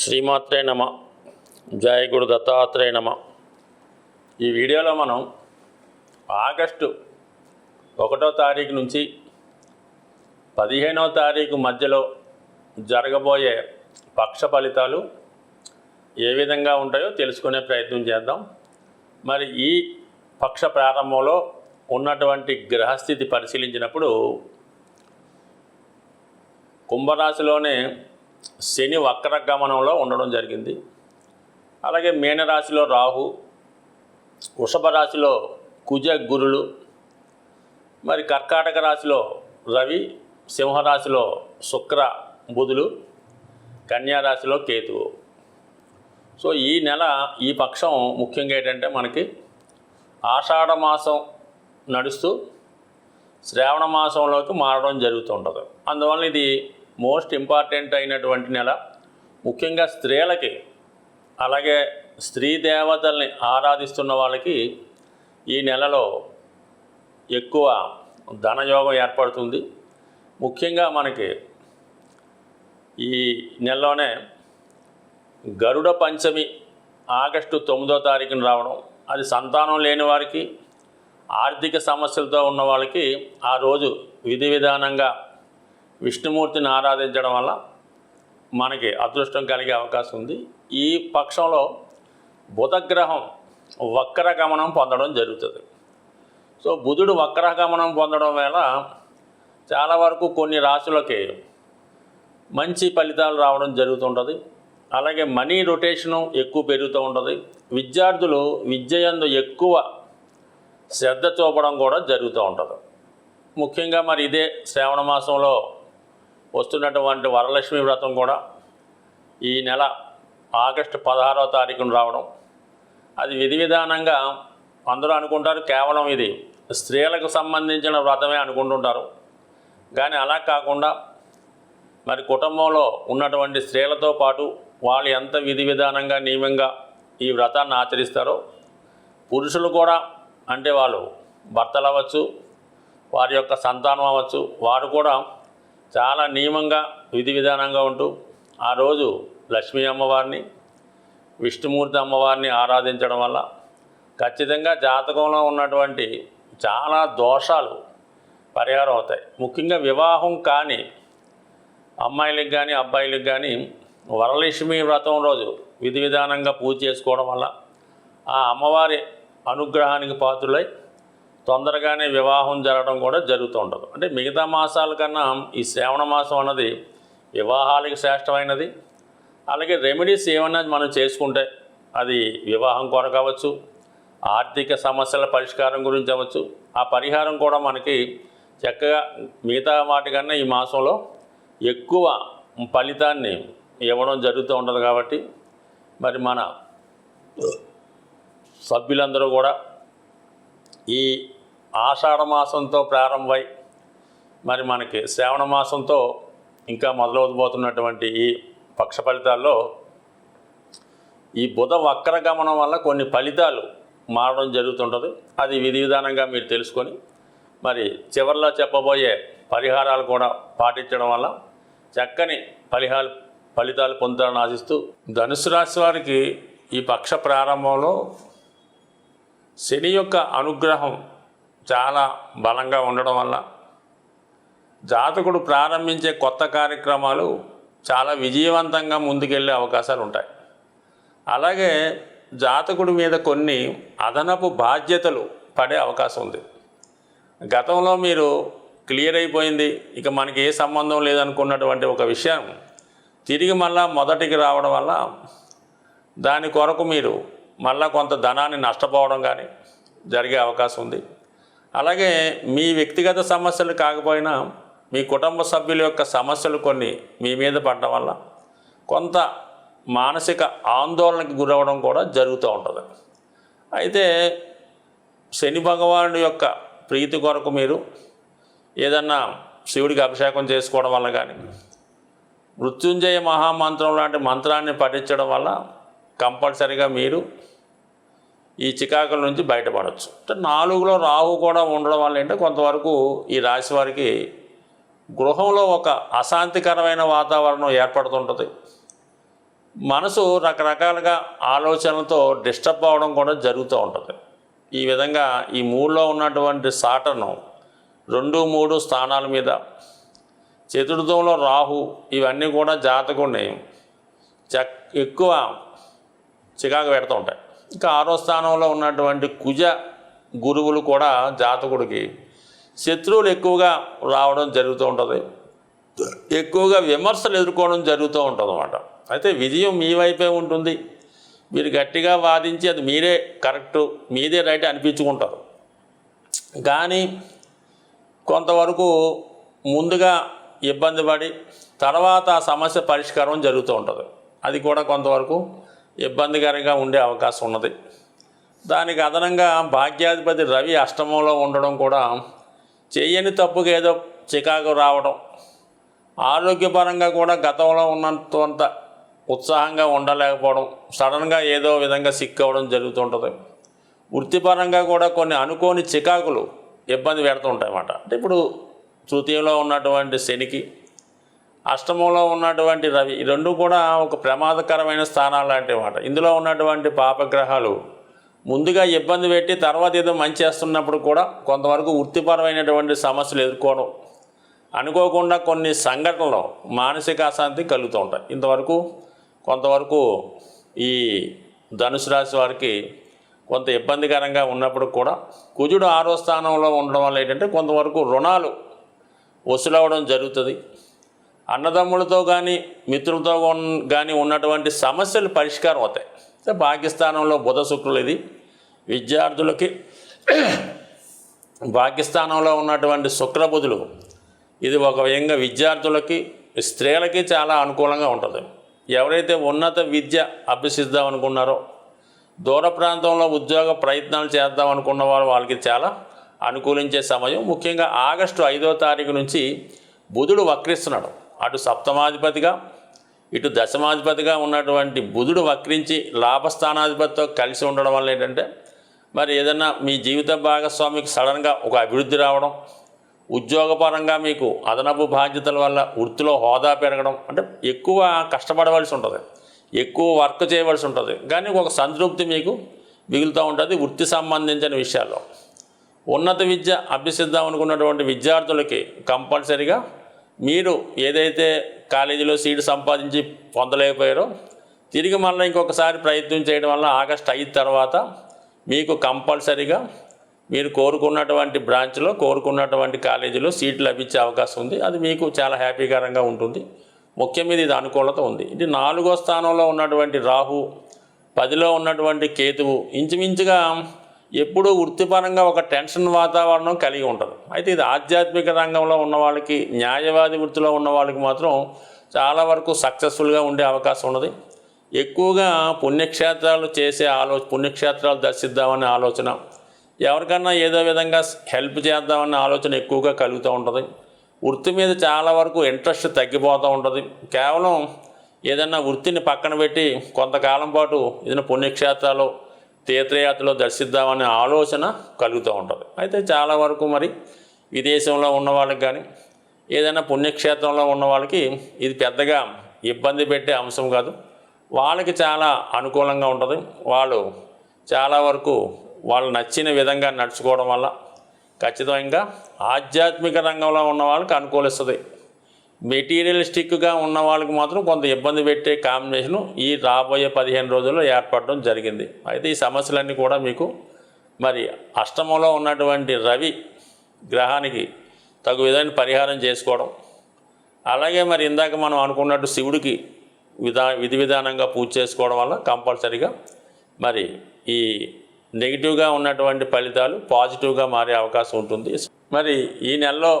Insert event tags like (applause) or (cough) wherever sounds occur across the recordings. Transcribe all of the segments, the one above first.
శ్రీమాత్రే నమ. జయ గురు దత్తాత్రేయ నమ. ఈ వీడియోలో మనం ఆగస్టు ఒకటో తారీఖు నుంచి పదిహేనవ తారీఖు మధ్యలో జరగబోయే పక్ష ఫలితాలు ఏ విధంగా ఉంటాయో తెలుసుకునే ప్రయత్నం చేద్దాం. మరి ఈ పక్ష ప్రారంభంలో ఉన్నటువంటి గ్రహస్థితి పరిశీలించినప్పుడు కుంభరాశిలోనే శని వక్ర గమనంలో ఉండడం జరిగింది. అలాగే మీనరాశిలో రాహు వృషభ రాశిలో కుజ గురులు మరి కర్కాటక రాశిలో రవి సింహరాశిలో శుక్ర బుధులు కన్యా రాశిలో కేతువు. సో ఈ నెల ఈ పక్షం ముఖ్యంగా ఏంటంటే మనకి ఆషాఢ మాసం నడుస్తూ శ్రావణ మాసంలోకి మారడం జరుగుతుంటుంది అందువల్ల ఇది మోస్ట్ ఇంపార్టెంట్ అయినటువంటి నెల ముఖ్యంగా స్త్రీలకి అలాగే స్త్రీ దేవతల్ని ఆరాధిస్తున్న వాళ్ళకి ఈ నెలలో ఎక్కువ ధనయోగం ఏర్పడుతుంది. ముఖ్యంగా మనకి ఈ నెలలోనే గరుడ పంచమి ఆగస్టు తొమ్మిదో తారీఖున రావడం అది సంతానం లేని వారికి ఆర్థిక సమస్యలతో ఉన్న వాళ్ళకి ఆ రోజు విధి విధానంగా విష్ణుమూర్తిని ఆరాధించడం వల్ల మనకి అదృష్టం కలిగే అవకాశం ఉంది. ఈ పక్షంలో బుధగ్రహం వక్రగమనం పొందడం జరుగుతుంది. సో బుధుడు వక్రగమనం పొందడం వల్ల చాలా వరకు కొన్ని రాశులకి మంచి ఫలితాలు రావడం జరుగుతుంటుంది. అలాగే మనీ రొటేషను ఎక్కువ పెరుగుతూ ఉంటుంది. విద్యార్థులు విద్యయందు ఎక్కువ శ్రద్ధ చూపడం కూడా జరుగుతూ ఉంటుంది. ముఖ్యంగా మరి ఇదే శ్రావణ మాసంలో వస్తున్నటువంటి వరలక్ష్మి వ్రతం కూడా ఈ నెల ఆగస్టు పదహారవ తారీఖున రావడం. అది విధి విధానంగా అందరూ అనుకుంటారు కేవలం ఇది స్త్రీలకు సంబంధించిన వ్రతమే అనుకుంటుంటారు. కానీ అలా కాకుండా మరి కుటుంబంలో ఉన్నటువంటి స్త్రీలతో పాటు వాళ్ళు ఎంత విధి విధానంగా నియమంగా ఈ వ్రతాన్ని ఆచరిస్తారో పురుషులు కూడా అంటే వాళ్ళు భర్తలు అవ్వచ్చు వారి యొక్క సంతానం అవ్వచ్చు వారు కూడా చాలా నియమంగా విధి విధానంగా ఉంటూ ఆ రోజు లక్ష్మీ అమ్మవారిని విష్ణుమూర్తి అమ్మవారిని ఆరాధించడం వల్ల ఖచ్చితంగా జాతకంలో ఉన్నటువంటి చాలా దోషాలు పరిహారం అవుతాయి. ముఖ్యంగా వివాహం కాని అమ్మాయిలకు కానీ అబ్బాయిలకు కానీ వరలక్ష్మి వ్రతం రోజు విధి విధానంగా పూజ చేసుకోవడం వల్ల ఆ అమ్మవారి అనుగ్రహానికి పాత్రులై తొందరగానే వివాహం జరగడం కూడా జరుగుతూ ఉంటుంది. అంటే మిగతా మాసాల కన్నా ఈ శ్రావణ మాసం అన్నది వివాహాలకి శ్రేష్టమైనది. అలాగే రెమెడీస్ ఏమన్నా మనం చేసుకుంటే అది వివాహం కొరకు అవ్వచ్చు ఆర్థిక సమస్యల పరిష్కారం గురించి అవ్వచ్చు. ఆ పరిహారం కూడా మనకి చక్కగా మిగతా వాటికన్నా ఈ మాసంలో ఎక్కువ ఫలితాన్ని ఇవ్వడం జరుగుతూ ఉంటుంది కాబట్టి మరి మన సభ్యులందరూ కూడా ఈ ఆషాఢ మాసంతో ప్రారంభమై మరి మనకి శ్రావణ మాసంతో ఇంకా మొదలవబోతున్నటువంటి ఈ పక్ష ఫలితాల్లో ఈ బుధ వక్రగమనం వల్ల కొన్ని ఫలితాలు మారడం జరుగుతుంటుంది. అది విధి విధానంగా మీరు తెలుసుకొని మరి చివరిలో చెప్పబోయే పరిహారాలు కూడా పాటించడం వల్ల చక్కని ఫలిహాలు ఫలితాలు పొందాలని ఆశిస్తూ ధనుసు రాశి వారికి ఈ పక్ష ప్రారంభంలో శని యొక్క అనుగ్రహం చాలా బలంగా ఉండడం వల్ల జాతకుడు ప్రారంభించే కొత్త కార్యక్రమాలు చాలా విజయవంతంగా ముందుకెళ్ళే అవకాశాలు ఉంటాయి. అలాగే జాతకుడి మీద కొన్ని అదనపు బాధ్యతలు పడే అవకాశం ఉంది. గతంలో మీరు క్లియర్ అయిపోయింది ఇక మనకి ఏ సంబంధం లేదనుకున్నటువంటి ఒక విషయం తిరిగి మళ్ళా మొదటికి రావడం వల్ల దాని కొరకు మీరు మళ్ళా కొంత ధనాన్ని నష్టపోవడం కానీ జరిగే అవకాశం ఉంది. అలాగే మీ వ్యక్తిగత సమస్యలు కాకపోయినా మీ కుటుంబ సభ్యుల యొక్క సమస్యలు కొన్ని మీ మీద పడడం వల్ల కొంత మానసిక ఆందోళనకి గురవడం కూడా జరుగుతూ ఉంటుంది. అయితే శని భగవానుడి యొక్క ప్రీతి కొరకు మీరు ఏదన్నా శివుడికి అభిషేకం చేసుకోవడం వల్ల కానీ మృత్యుంజయ మహామంత్రం లాంటి మంత్రాన్ని పఠించడం వల్ల కంపల్సరిగా మీరు ఈ చికాకుల నుంచి బయటపడవచ్చు అంటే నాలుగులో రాహు కూడా ఉండడం వల్ల ఏంటంటే కొంతవరకు ఈ రాశి వారికి గృహంలో ఒక అశాంతికరమైన వాతావరణం ఏర్పడుతుంటుంది. మనసు రకరకాలుగా ఆలోచనలతో డిస్టర్బ్ అవ్వడం కూడా జరుగుతూ ఉంటుంది. ఈ విధంగా ఈ మూడులో ఉన్నటువంటి సాటను రెండు మూడు స్థానాల మీద చతుర్థంలో రాహు ఇవన్నీ కూడా జాతకుండా చక్ ఎక్కువ చికాకు పెడుతూ ఉంటాయి. ఇంకా ఆరో స్థానంలో ఉన్నటువంటి కుజ గురువులు కూడా జాతకుడికి శత్రువులు ఎక్కువగా రావడం జరుగుతూ ఉంటుంది. ఎక్కువగా విమర్శలు ఎదుర్కోవడం జరుగుతూ ఉంటుంది అన్నమాట అయితే విజయం మీ వైపే ఉంటుంది. మీరు గట్టిగా వాదించి అది మీరే కరెక్టు మీదే రైట్ అనిపించుకుంటారు. కానీ కొంతవరకు ముందుగా ఇబ్బంది పడి తర్వాత ఆ సమస్య పరిష్కారం జరుగుతూ ఉంటుంది. అది కూడా కొంతవరకు ఇబ్బందికరంగా ఉండే అవకాశం ఉన్నది. దానికి అదనంగా భాగ్యాధిపతి రవి అష్టమంలో ఉండడం కూడా చేయని తప్పుగా ఏదో చికాకు రావడం ఆరోగ్యపరంగా కూడా గతంలో ఉన్నంత ఉత్సాహంగా ఉండలేకపోవడం సడన్గా ఏదో విధంగా సిక్ అవ్వడం జరుగుతుంటుంది. వృత్తిపరంగా కూడా కొన్ని అనుకోని చికాకులు ఇబ్బంది పెడుతుంటాయి అన్నమాట అంటే ఇప్పుడు తృతీయంలో ఉన్నటువంటి శనికి అష్టమంలో ఉన్నటువంటి రవి ఈ రెండు కూడా ఒక ప్రమాదకరమైన స్థానాలు లాంటివి మాట ఇందులో ఉన్నటువంటి పాపగ్రహాలు ముందుగా ఇబ్బంది పెట్టి తర్వాత ఏదో మంచి చేస్తున్నప్పుడు కూడా కొంతవరకు వృత్తిపరమైనటువంటి సమస్యలు ఎదుర్కోవడం అనుకోకుండా కొన్ని సంఘటనలు మానసిక అశాంతి కలుగుతూ ఉంటాయి. ఇంతవరకు కొంతవరకు ఈ ధనుసు రాశి వారికి కొంత ఇబ్బందికరంగా ఉన్నప్పుడు కూడా కుజుడు ఆరో స్థానంలో ఉండడం వల్ల ఏంటంటే కొంతవరకు రుణాలు వసూలవడం జరుగుతుంది. అన్నదమ్ములతో కానీ మిత్రులతో కానీ ఉన్నటువంటి సమస్యలు పరిష్కారం అవుతాయి. పాకిస్తానంలో బుధ శుక్రులు ఇది. విద్యార్థులకి (clears throat) పాకిస్తానంలో ఉన్నటువంటి శుక్రబుధులు ఇది ఒక విధంగా విద్యార్థులకి స్త్రీలకి చాలా అనుకూలంగా ఉంటుంది. ఎవరైతే ఉన్నత విద్య అభ్యసిద్దాం అనుకున్నారో దూర ప్రాంతంలో ఉద్యోగ ప్రయత్నాలు చేద్దాం అనుకున్న వారు వాళ్ళకి చాలా అనుకూలించే సమయం. ముఖ్యంగా ఆగస్టు ఐదో తారీఖు నుంచి బుధుడు వక్రిస్తున్నాడు. అటు సప్తమాధిపతిగా ఇటు దశమాధిపతిగా ఉన్నటువంటి బుధుడు వక్రించి లాభస్థానాధిపతితో కలిసి ఉండడం వల్ల ఏంటంటే మరి ఏదన్నా మీ జీవిత భాగస్వామికి సడన్గా ఒక అభివృద్ధి రావడం ఉద్యోగపరంగా మీకు అదనపు బాధ్యతల వల్ల వృత్తిలో హోదా పెరగడం అంటే ఎక్కువ కష్టపడవలసి ఉంటుంది ఎక్కువ వర్క్ చేయవలసి ఉంటుంది. కానీ ఒక సంతృప్తి మీకు మిగులుతూ ఉంటుంది వృత్తి సంబంధించిన విషయాల్లో. ఉన్నత విద్య అభ్యసిద్దాం అనుకున్నటువంటి విద్యార్థులకి కంపల్సరీగా మీరు ఏదైతే కాలేజీలో సీటు సంపాదించి పొందలేకపోయారో తిరిగి మళ్ళీ ఇంకొకసారి ప్రయత్నం చేయడం వల్ల ఆగస్ట్ అయిన తర్వాత మీకు కంపల్సరీగా మీరు కోరుకున్నటువంటి బ్రాంచ్లో కోరుకున్నటువంటి కాలేజీలో సీట్ లభించే అవకాశం ఉంది. అది మీకు చాలా హ్యాపీకరంగా ఉంటుంది. ముఖ్యం మీద ఇది అనుకూలత ఉంది. ఇది నాలుగో స్థానంలో ఉన్నటువంటి రాహు పదిలో ఉన్నటువంటి కేతువు ఇంచుమించుగా ఎప్పుడూ వృత్తిపరంగా ఒక టెన్షన్ వాతావరణం కలిగి ఉంటుంది. అయితే ఇది ఆధ్యాత్మిక రంగంలో ఉన్న వాళ్ళకి న్యాయవాది వృత్తిలో ఉన్న వాళ్ళకి మాత్రం చాలా వరకు సక్సెస్ఫుల్గా ఉండే అవకాశం ఉన్నది. ఎక్కువగా పుణ్యక్షేత్రాలు చేసే ఆలో పుణ్యక్షేత్రాలు దర్శిద్దామనే ఆలోచన ఎవరికన్నా ఏదో విధంగా హెల్ప్ చేద్దామన్న ఆలోచన ఎక్కువగా కలుగుతూ ఉంటుంది. వృత్తి మీద చాలా వరకు ఇంట్రెస్ట్ తగ్గిపోతూ ఉంటుంది. కేవలం ఏదన్నా వృత్తిని పక్కన పెట్టి కొంతకాలం పాటు ఏదైనా పుణ్యక్షేత్రాలు తీర్థయాత్రలో దర్శిద్దామనే ఆలోచన కలుగుతూ ఉంటుంది. అయితే చాలా వరకు మరి విదేశంలో ఉన్న వాళ్ళకి కానీ ఏదైనా పుణ్యక్షేత్రంలో ఉన్న వాళ్ళకి ఇది పెద్దగా ఇబ్బంది పెట్టే అంశం కాదు. వాళ్ళకి చాలా అనుకూలంగా ఉంటుంది. వాళ్ళు చాలా వరకు వాళ్ళు నచ్చిన విధంగా నడుచుకోవడం వల్ల ఖచ్చితంగా ఆధ్యాత్మిక రంగంలో ఉన్న వాళ్ళకి అనుకూలిస్తుంది. మెటీరియలిస్టిక్గా ఉన్న వాళ్ళకి మాత్రం కొంత ఇబ్బంది పెట్టే కాంబినేషను ఈ రాబోయే పదిహేను రోజుల్లో ఏర్పడడం జరిగింది. అయితే ఈ సమస్యలన్నీ కూడా మీకు మరి అష్టమంలో ఉన్నటువంటి రవి గ్రహానికి తగు విధమైన పరిహారం చేసుకోవడం అలాగే మరి ఇందాక మనం అనుకున్నట్టు శివుడికి విధా విధి విధానంగా పూజ చేసుకోవడం వల్ల కంపల్సరీగా మరి ఈ నెగిటివ్గా ఉన్నటువంటి ఫలితాలు పాజిటివ్గా మారే అవకాశం ఉంటుంది. మరి ఈ నెలలో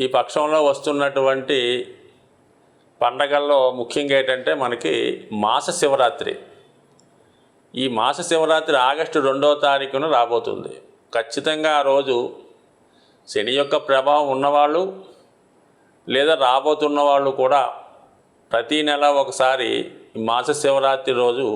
ఈ పక్షంలో వస్తున్నటువంటి పండగల్లో ముఖ్యంగా ఏంటంటే మనకి మాస శివరాత్రి. ఈ మాస శివరాత్రి ఆగస్టు రెండవ తారీఖున రాబోతుంది. ఖచ్చితంగా ఆ రోజు శని యొక్క ప్రభావం ఉన్నవాళ్ళు లేదా రాబోతున్న వాళ్ళు కూడా ప్రతీ నెల ఒకసారి మాస శివరాత్రి రోజు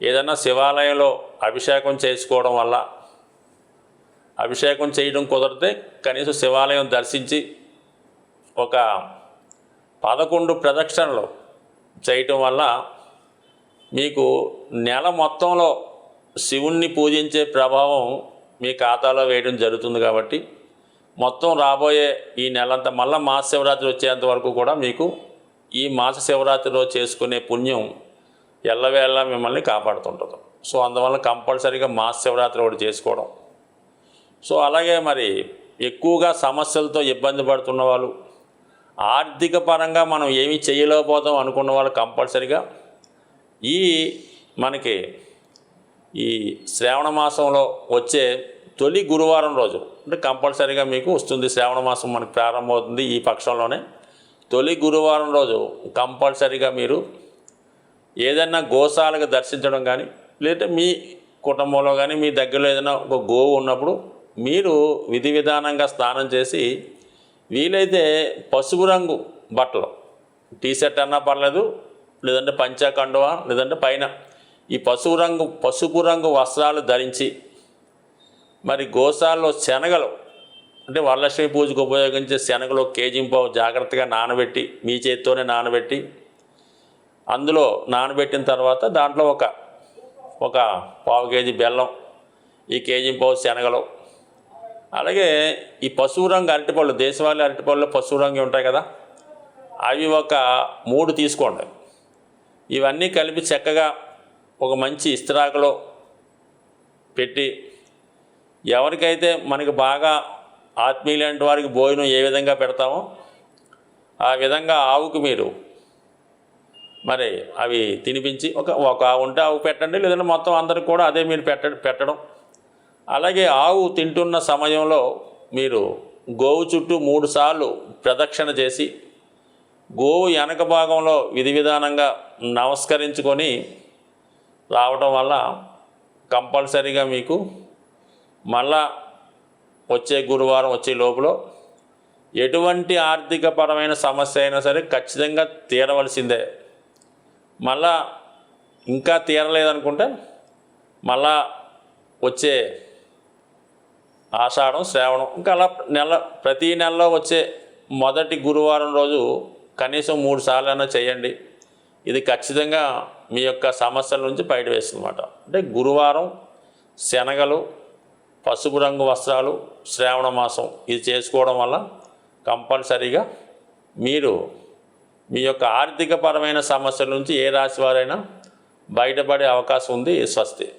ఏదైనా శివాలయంలో అభిషేకం చేసుకోవడం వల్ల అభిషేకం చేయడం కుదిరితే కనీసం శివాలయం దర్శించి ఒక పదకొండు ప్రదక్షిణలు చేయటం వల్ల మీకు నెల మొత్తంలో శివుణ్ణి పూజించే ప్రభావం మీ ఖాతాలో వేయడం జరుగుతుంది కాబట్టి మొత్తం రాబోయే ఈ నెలంతా మళ్ళీ మాస శివరాత్రి వచ్చేంత వరకు కూడా మీకు ఈ మాస శివరాత్రిలో చేసుకునే పుణ్యం ఎల్లవేళ మిమ్మల్ని కాపాడుతుంటుంది. సో అందువల్ల కంపల్సరీగా మాస శివరాత్రి ఒకటి చేసుకోవడం సో అలాగే మరి ఎక్కువగా సమస్యలతో ఇబ్బంది పడుతున్న వాళ్ళు ఆర్థిక పరంగా మనం ఏమీ చేయలేకపోతాం అనుకున్న వాళ్ళు కంపల్సరిగా ఈ మనకి ఈ శ్రావణ మాసంలో వచ్చే తొలి గురువారం రోజు అంటే కంపల్సరీగా మీకు వస్తుంది శ్రావణ మాసం మనకి ప్రారంభమవుతుంది ఈ పక్షంలోనే. తొలి గురువారం రోజు కంపల్సరీగా మీరు ఏదైనా గోశాలకు దర్శించడం కానీ లేదంటే మీ కుటుంబంలో కానీ మీ దగ్గరలో ఏదైనా ఒక గోవు ఉన్నప్పుడు మీరు విధి విధానంగా స్నానం చేసి వీలైతే పసుపు రంగు బట్టలు టీ షర్ట్ అన్నా పర్లేదు లేదంటే పంచాకండువ లేదంటే పైన ఈ పసుపు రంగు పసుపు రంగు వస్త్రాలు ధరించి మరి గోశాలలో శనగలు అంటే వరలక్ష్మి పూజకు ఉపయోగించే శనగలు ఒక పావు జాగ్రత్తగా నానబెట్టి మీ చేతితోనే నానబెట్టి అందులో నానబెట్టిన తర్వాత దాంట్లో ఒక ఒక పావు కేజీ బెల్లం ఈ కేజీ పావు శనగలు అలాగే ఈ పశువు రంగు అరటిపళ్ళు దేశవాళీ అరటిపళ్ళు పశువు రంగు ఉంటాయి కదా? అవి ఒక మూడు తీసుకోండి. ఇవన్నీ కలిపి చక్కగా ఒక మంచి ఇస్త్రాకులో పెట్టి ఎవరికైతే మనకి బాగా ఆత్మీయులంటి వారికి భోజనం ఏ విధంగా పెడతామో ఆ విధంగా ఆవుకు మీరు మరి అవి తినిపించి ఒక ఒక ఆవు ఉంటే ఆవు పెట్టండి లేదంటే మొత్తం అందరికి కూడా అదే మీరు పెట్ట పెట్టడం అలాగే ఆవు తింటున్న సమయంలో మీరు గోవు చుట్టూ మూడు సార్లు ప్రదక్షిణ చేసి గోవు వెనక భాగంలో విధి విధానంగా నమస్కరించుకొని రావడం వల్ల కంపల్సరీగా మీకు మళ్ళా వచ్చే గురువారం వచ్చే లోపల ఎటువంటి ఆర్థిక పరమైన సమస్య అయినా సరే ఖచ్చితంగా తీరవలసిందే. మళ్ళా ఇంకా తీరలేదనుకుంటే మళ్ళా వచ్చే ఆషాఢం శ్రావణం ఇంకా అలా నెల ప్రతి నెలలో వచ్చే మొదటి గురువారం రోజు కనీసం మూడు సార్లైనా చేయండి. ఇది ఖచ్చితంగా మీ యొక్క సమస్యల నుంచి బయట వేస్తుందన్నమాట. అంటే గురువారం శనగలు పసుపు రంగు వస్త్రాలు శ్రావణ మాసం ఇది చేసుకోవడం వల్ల కంపల్సరీగా మీరు మీ యొక్క ఆర్థికపరమైన సమస్యల నుంచి ఏ రాశి వారైనా బయటపడే అవకాశం ఉంది స్వస్తి.